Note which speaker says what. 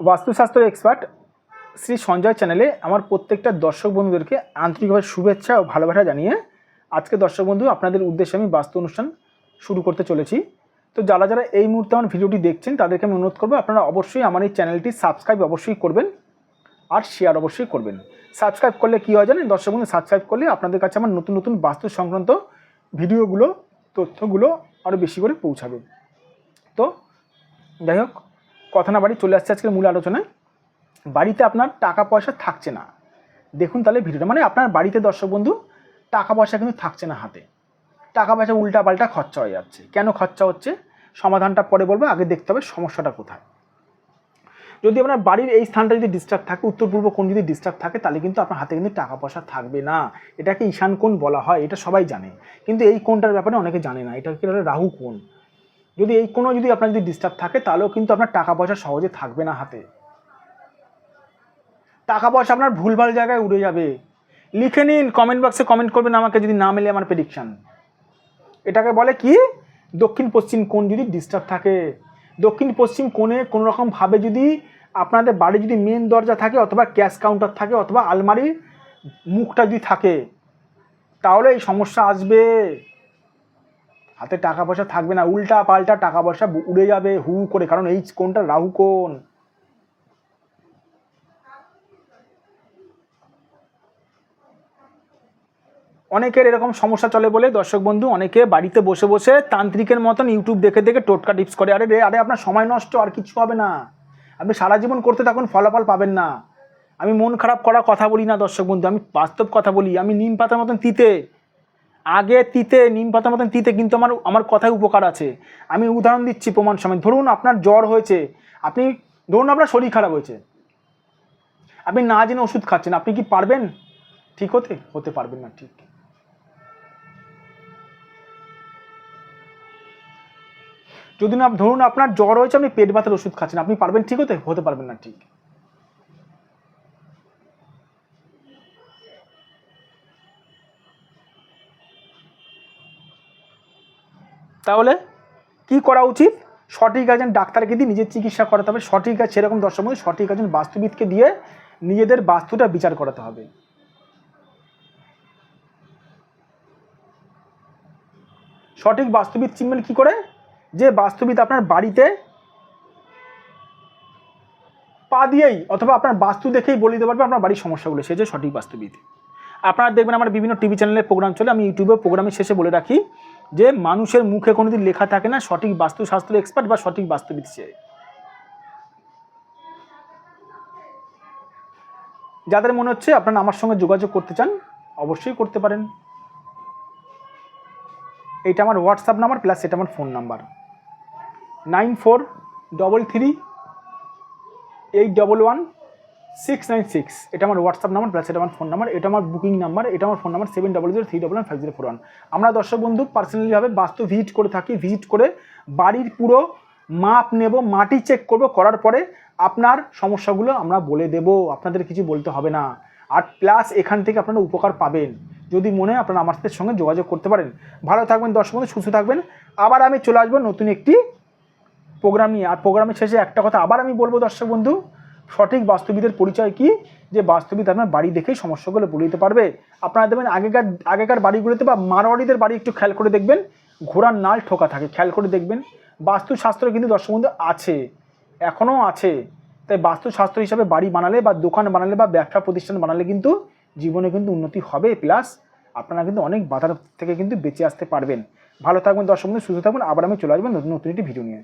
Speaker 1: বাস্তুশাস্ত্র এক্সপার্ট শ্রী সঞ্জয় চ্যানেলে আমার প্রত্যেকটা দর্শক বন্ধুদেরকে আন্তরিকভাবে শুভেচ্ছা ও ভালোবাসা জানিয়ে আজকে দর্শক বন্ধু, আপনাদের উদ্দেশ্যে আমি বাস্তু অনুষ্ঠান শুরু করতে চলেছি। তো যারা যারা এই মুহূর্তে আমার ভিডিওটি দেখছেন, তাদেরকে আমি অনুরোধ করব, আপনারা অবশ্যই আমার এই চ্যানেলটি সাবস্ক্রাইব অবশ্যই করবেন আর শেয়ার অবশ্যই করবেন। সাবস্ক্রাইব করলে কী হয় জানেন? দর্শক বন্ধু সাবস্ক্রাইব করলে আপনাদের কাছে আমার নতুন নতুন বাস্তু সংক্রান্ত ভিডিওগুলো, তথ্যগুলো আরও বেশি করে পৌঁছাবে। তো যাই হোক কথা না বাড়ি চলে আসছে আজকের মূল আলোচনায়। বাড়িতে আপনার টাকা পয়সা থাকছে না। দেখুন তাহলে ভিডিওটা মানে আপনার বাড়িতে দর্শক বন্ধু, টাকা পয়সা কিন্তু থাকছে না হাতে। টাকা পয়সা উল্টা পাল্টা খরচা হয়ে যাচ্ছে। কেন খরচা হচ্ছে? সমাধানটা পরে বলব, আগে দেখতে হবে সমস্যাটা কোথায়। যদি আপনার বাড়ির এই স্থানটা যদি ডিস্টার্ব থাকে, উত্তর পূর্ব কোণ যদি ডিস্টার্ব থাকে, তাহলে কিন্তু আপনার হাতে কিন্তু টাকা পয়সা থাকবে না। এটাকে ঈশান কোণ বলা হয়, এটা সবাই জানে। কিন্তু এই কোণটার ব্যাপারে অনেকে জানে না। এটা কি রাহু কোণ। যদি এই কোনো যদি আপনার যদি ডিস্টার্ব থাকে, তাহলেও কিন্তু আপনার টাকা পয়সা সহজে থাকবে না হাতে। টাকা পয়সা আপনার ভুলভাল জায়গায় উড়ে যাবে। লিখে নিন কমেন্ট বক্সে কমেন্ট করবেন আমাকে যদি না মেলে আমার প্রেডিকশান এটাকে বলে কি? দক্ষিণ পশ্চিম কোণ যদি ডিস্টার্ব থাকে। দক্ষিণ পশ্চিম কোণে কোনো রকমভাবে যদি আপনাদের বাড়ি যদি মেন দরজা থাকে অথবা ক্যাশ কাউন্টার থাকে অথবা আলমারির মুখটা যদি থাকে, তাহলে এই সমস্যা আসবে। হাতে টাকা পয়সা থাকবে না, উল্টা পাল্টা টাকা পয়সা উড়ে যাবে হু করে। কারণ এই কোনটা রাহু কোন? অনেকের এরকম সমস্যা চলে বলে দর্শক বন্ধু, অনেকে বাড়িতে বসে বসে তান্ত্রিকের মতন ইউটিউব দেখে দেখে টোটকা টিপস করে। আরে রে, আরে আপনার সময় নষ্ট, আর কিছু হবে না। আপনি সারা জীবন করতে থাকুন, ফলাফল পাবেন না। আমি মন খারাপ করার কথা বলি না দর্শক বন্ধু, আমি বাস্তব কথা বলি। আমি নিম পাতার মতন তিতে। আগে তিতে, নিম পাতার মতন তিতে, কিন্তু আমার আমার কথায় উপকার আছে। আমি উদাহরণ দিচ্ছি প্রমাণ সময়। ধরুন আপনার জ্বর হয়েছে। আপনি, ধরুন আপনার শরীর খারাপ হয়েছে। আপনি না জেনে ওষুধ খাচ্ছেন। আপনি কি পারবেন? ঠিক হতে হতে পারবেন না, ঠিক। যদি না, ধরুন আপনার জ্বর হয়েছে, আপনি পেট ব্যথার ওষুধ খাচ্ছেন। আপনি পারবেন ঠিক হতে? হতে পারবেন না, ঠিক। তাহলে কি করা উচিত? সঠিক একজন ডাক্তারকে দিয়ে নিজের চিকিৎসা করাতে হবে। সঠিক আছে সেরকম দর্শক সঠিক একজন বাস্তুবিদকে দিয়ে নিজেদের বাস্তুটা বিচার করাতে হবে। সঠিক বাস্তুবিদ চিনবেন কি করে? যে বাস্তুবিদ আপনার বাড়িতে পা দিয়েই অথবা আপনার বাস্তু দেখেই বলে দিতে পারবে আপনার বাড়ির সমস্যাগুলো। সে যে সঠিক বাস্তুবিদ। আপনারা দেখবেন আমার বিভিন্ন টিভি চ্যানেলের প্রোগ্রাম চলে। আমি ইউটিউবে প্রোগ্রামের শেষে বলে রাখি যে মানুষের মুখে কোনোদিন লেখা থাকে না, সঠিক বাস্তুশাস্ত্র এক্সপার্ট বা সঠিক বাস্তুবিদ সে। যাদের মনে হচ্ছে আপনারা আমার সঙ্গে যোগাযোগ করতে চান, অবশ্যই করতে পারেন। এইটা আমার হোয়াটসঅ্যাপ নাম্বার প্লাস এটা আমার phone number nine four double three eight double one six nine six এটা আমার হোয়াটসঅ্যাপ নাম্বার প্লাস এটা আমার ফোন নাম্বার এটা আমার বুকিং নাম্বার এটা আমার phone number seven double zero three double five zero four one আমরা দর্শক বন্ধু পার্সোনালিভাবে বাস্তু ভিজিট করে থাকি ভিজিট করে বাড়ির পুরো মাপ নেব, মাটি চেক করব, করার পরে আপনার সমস্যাগুলো আমরা বলে দেব, আপনাদের কিছু বলতে হবে না। আর প্লাস এখান থেকে আপনারা উপকার পাবেন। যদি মনে হয় আপনারা আমার সাথে সঙ্গে যোগাযোগ করতে পারেন। ভালো থাকবেন দর্শক বন্ধু, সুস্থ থাকবেন। আবার আমি চলে আসব নতুন একটি প্রোগ্রাম নিয়ে। আর প্রোগ্রামের শেষে একটা কথা আবার আমি বলব দর্শক বন্ধু সঠিক বাস্তুবিদের পরিচয় কি? যে বাস্তুবিদ আপনার বাড়ি দেখেই সমস্যাগুলো বলে দিতে পারবে। আপনারা দেখবেন আগেকার আগেকার বাড়িগুলোতে বা মারোয়াড়িদের বাড়ি একটু খেয়াল করে দেখবেন, ঘোড়ার নাল ঠোকা থাকে, খেয়াল করে দেখবেন। বাস্তুশাস্ত্র কিন্তু দর্শক বন্ধু আছে এখনও আছে। তাই বাস্তুশাস্ত্র হিসাবে বাড়ি বানালে বা দোকান বানালে বা ব্যবসা প্রতিষ্ঠান বানালে কিন্তু জীবনে কিন্তু উন্নতি হবে। প্লাস আপনারা কিন্তু অনেক বাধার থেকে কিন্তু বেঁচে আসতে পারবেন। ভালো থাকবেন দর্শক বন্ধু, সুস্থ থাকবেন আবার আমি চলে আসবেন নতুন নতুন একটি ভিডিও নিয়ে।